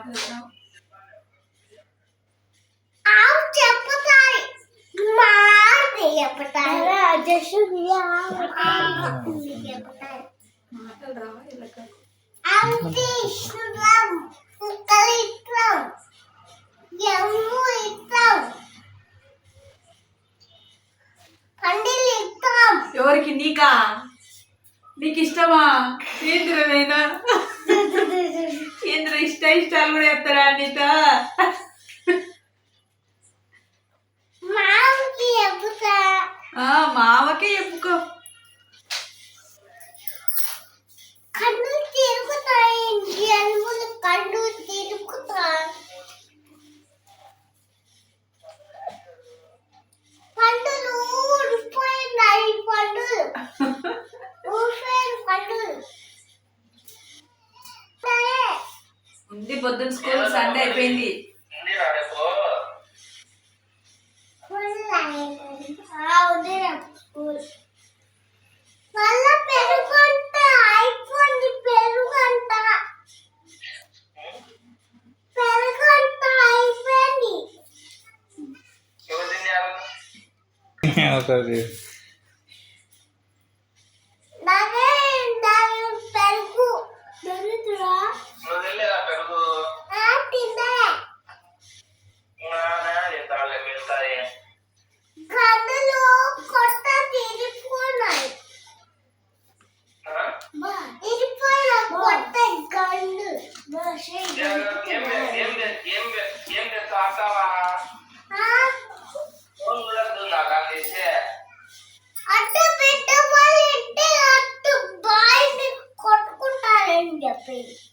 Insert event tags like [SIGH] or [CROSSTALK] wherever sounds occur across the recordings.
మాట్లాడుతున్నావు మాటలు రావా వీళ్ళకి ఎవరికి? నీకా? నీకు ఇష్టమా ఏంద్రనైనా [LAUGHS] ఏంద్ర ఇష్ట ఇష్టాలు కూడా చెప్తారా నీతో? మావకే చెప్పుకో. పొద్దున్న స్కూల్ సండే అయిపోయింది. మళ్ళా baby.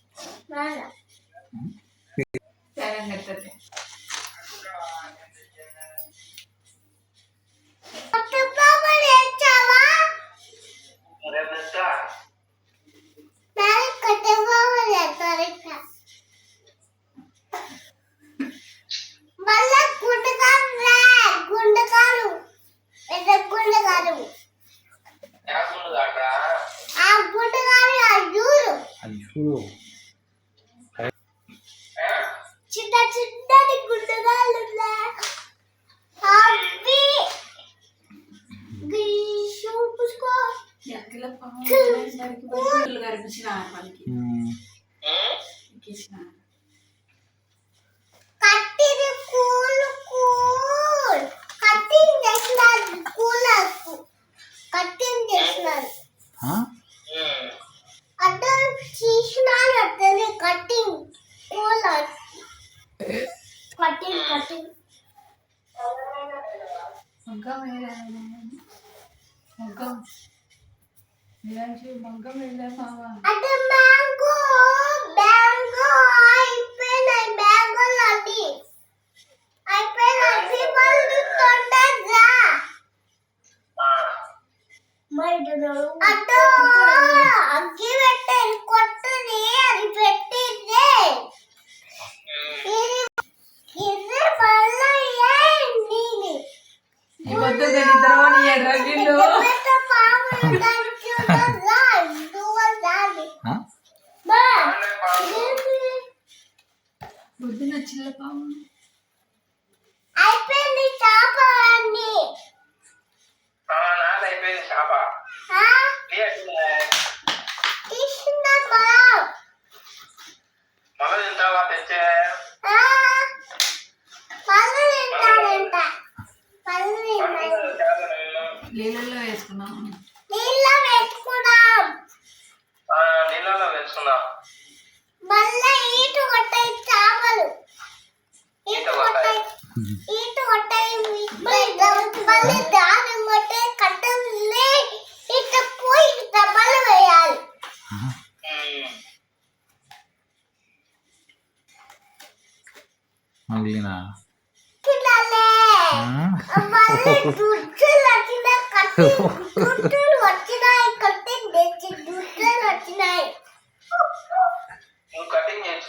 అయ్యో చిన్న చిన్నటి గుండెకాలు అవి చూపుకో ఎక్కల పాలు కనిపించిన మనకి మగ్గం వేయాలి మగ్గం మీరాక్షి మగ్గం వెళ్ళా పొద్దున చిల్ల పాము అయిపోయింది చేప పొలం ఆ? పళ్ళు తింటాడంట పళ్ళు తింటాడు నీళ్ళల్లో వేసుకున్నాము వేసుకుందాం మళ్ళా ఈటు కొట్టాయి చేపలు. ఈటు కొట్టాయి. ఈటు కొట్టాయి. మళ్ళీ దాని కొట్టే కట్టలే ఇట పోయి డబ్బాలు వేయాలి? మళ్ళీ దుడ్డులు వచ్చినాయి కట్టి దుడ్డులు వచ్చినాయి కట్టి తెచ్చి దుడ్డులు వచ్చినాయి.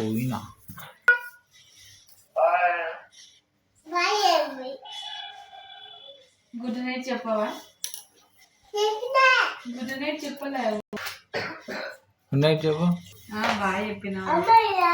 ఆడ పోయినా భయం గుడ్ నైట్ చెప్పవా చేసినా గుడ్ నైట్ చెప్పలేవు ఉన్నాయి చెప్పు ఆ, బాగా చెప్పినావు అమ్మ ఇలా